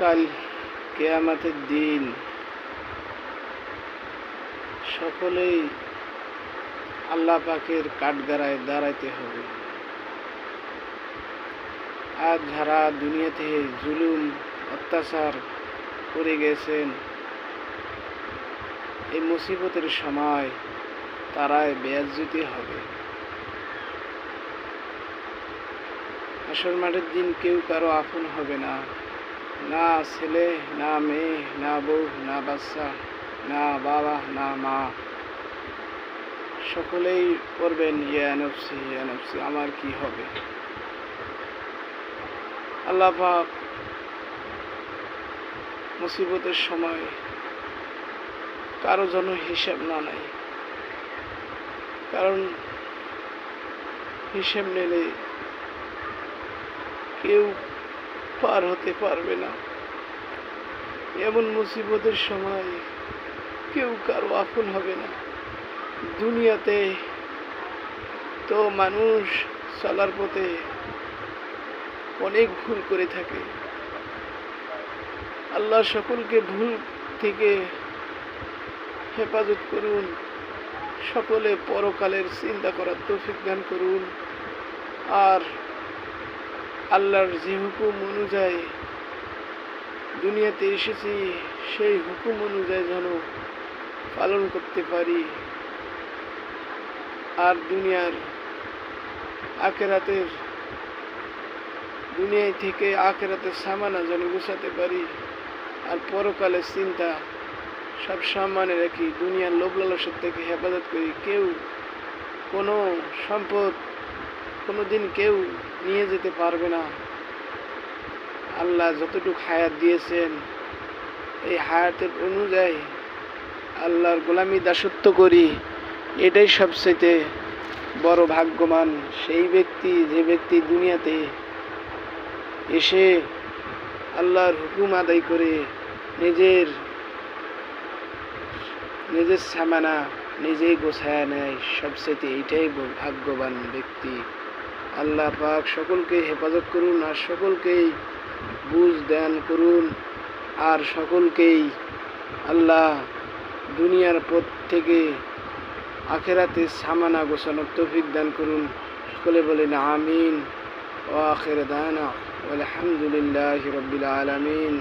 কাল কেয়ামাতের দিন সকলেই আল্লাহ পাকের কাঠগাড়ায় দাঁড়াইতে হবে। আজ যারা দুনিয়াতে জুলুম, অত্যাচার করে গেছেন, এই মুসিবতের সময় তারাই বেয়াজ্জুতি হবে। আসল মাঠের দিন কেউ কারও আপন হবে না। না ছেলে, না মেয়ে, না বউ, না বাচ্চা, না বাবা, না মা। সকলেই করবেন ইয়ানফসি ইয়ানফসি আমার কি হবে? আল্লাহ মুসিবতের সময় কারও যেন হিসেব না নাই কারণ হিসেব নিলে কেউ পার হতে পারবে না। এমন মুসিবতের সময় কেউ কারও আপন হবে না। দুনিয়াতে তো মানুষ চলার পথে অনেক ভুল করে থাকে। আল্লাহ সকলকে ভুল থেকে হেফাজত করুন। সকলে পরকালের চিন্তা করার তৌফিক দান করুন। আর আল্লাহর যে হুকুম অনুযায়ী দুনিয়াতে এসেছি, সেই হুকুম অনুযায়ী যেন পালন করতে পারি। আর দুনিয়ার আখেরাতের, দুনিয়ায় থেকে আখেরাতের সামানা যেন গুছাতে পারি। আর পরকালের চিন্তা সব সম্মানে রাখি দুনিয়ার লোভ লালসের থেকে হেফাজত করি। কেউ কোনো সম্পদ কোনো দিন কেউ নিয়ে যেতে পারবে না। আল্লাহ যতটুকু হায়াত দিয়েছেন, এই হায়াতের অনুযায়ী আল্লাহর গোলামি দাসত্ব করি, এটাই সবচেয়ে বড় ভাগ্যবান। সেই ব্যক্তি, যে ব্যক্তি দুনিয়াতে এসে আল্লাহর হুকুম আদায় করে নিজের নিজের সামানা নিজেই গোছায় নেয় সবচেয়ে এইটাই ভাগ্যবান ব্যক্তি। আল্লাহ পাক সকলকে হেফাজত করুন আর সকলকেই বুঝ দান করুন আর সকলকেই আল্লাহ দুনিয়ার পথ থেকে আখেরাতে সামানা গোছানোর তৌফিক দান করুন। সকলে বলেন আমিন। ও আখের দানা আলহামদুলিল্লাহ রবিল আলমিন।